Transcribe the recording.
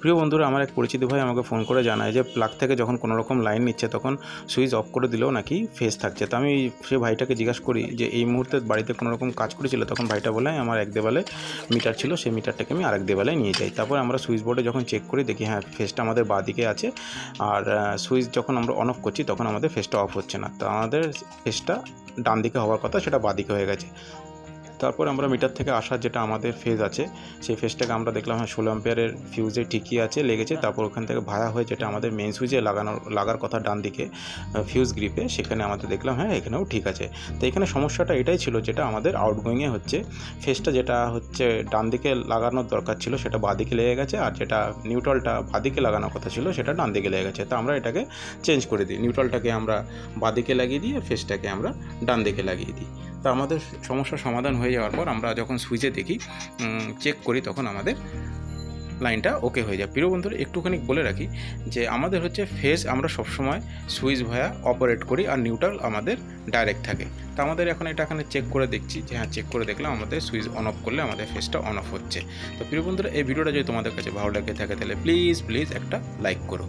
প্রিয় বন্ধুরা, আমার এক পরিচিত ভাই আমাকে ফোন করে জানায় যে প্লাগ থেকে যখন কোনো রকম লাইন নিচ্ছে তখন সুইচ অফ করে দিলেও নাকি ফেস থাকছে। তো আমি সে ভাইটাকে জিজ্ঞাসা করি যে, এই মুহূর্তে বাড়িতে কোনো রকম কাজ করেছিল? তখন ভাইটা বলে, আমার এক দেওয়ালে মিটার ছিল, সেই মিটারটাকে আমি আরেক দেওয়ালে নিয়ে যাই। তারপর আমরা সুইচ বোর্ডে যখন চেক করি, দেখি হ্যাঁ ফেসটা আমাদের বাঁ দিকে আছে। আর সুইচ যখন আমরা অন অফ করছি, তখন আমাদের ফেসটা অফ হচ্ছে না। তো আমাদের ফেসটা ডান দিকে হওয়ার কথা, সেটা বাঁ দিকে হয়ে গেছে। তারপর আমরা মিটার থেকে আসার যেটা আমাদের ফেজ আছে, সেই ফেজটাকে আমরা দেখলাম হ্যাঁ ষোলো অ্যাম্পিয়ারের ফিউজে ঠিকই আছে, লেগেছে। তারপর ওখান থেকে ভায়া হয়ে যেটা আমাদের মেন সুইচে লাগানো, লাগার কথা ডান দিকে ফিউজ গ্রিপে সেখানে আমাদের দেখলাম হ্যাঁ এখানেও ঠিক আছে। তো এখানে সমস্যাটা এটাই ছিল যেটা আমাদের আউটগোয়িংয়ে হচ্ছে। ফেজটা যেটা হচ্ছে ডান দিকে লাগানোর দরকার ছিল, সেটা বাঁ দিকে লেগে গেছে, আর যেটা নিউট্রালটা বাঁ দিকে লাগানোর কথা ছিল, সেটা ডান দিকে লেগে গেছে। তো আমরা এটাকে চেঞ্জ করে দিই। নিউট্রালটাকে আমরা বাঁ দিকে লাগিয়ে দিই আর ফেজটাকে আমরা ডান দিকে লাগিয়ে দিই। তা আমাদের সমস্যার সমাধান হয়ে যাওয়ার পর আমরা যখন সুইচে দেখি চেক করি, তখন আমাদের লাইনটা ওকে হয়ে যায়। প্রিয় বন্ধুরা, একটুখানি বলে রাখি যে আমাদের হচ্ছে ফেজ আমরা সবসময় সুইচ ভয়া অপারেট করি আর নিউট্রাল আমাদের ডাইরেক্ট থাকে। তা আমাদের এখন এটা এখানে চেক করে দেখছি যে হ্যাঁ চেক করে দেখলাম আমাদের সুইচ অন অফ করলে আমাদের ফেসটা অন অফ হচ্ছে। তো প্রিয় বন্ধুরা, এই ভিডিওটা যদি তোমাদের কাছে ভালো লাগে থাকে, তাহলে প্লিজ প্লিজ একটা লাইক করো।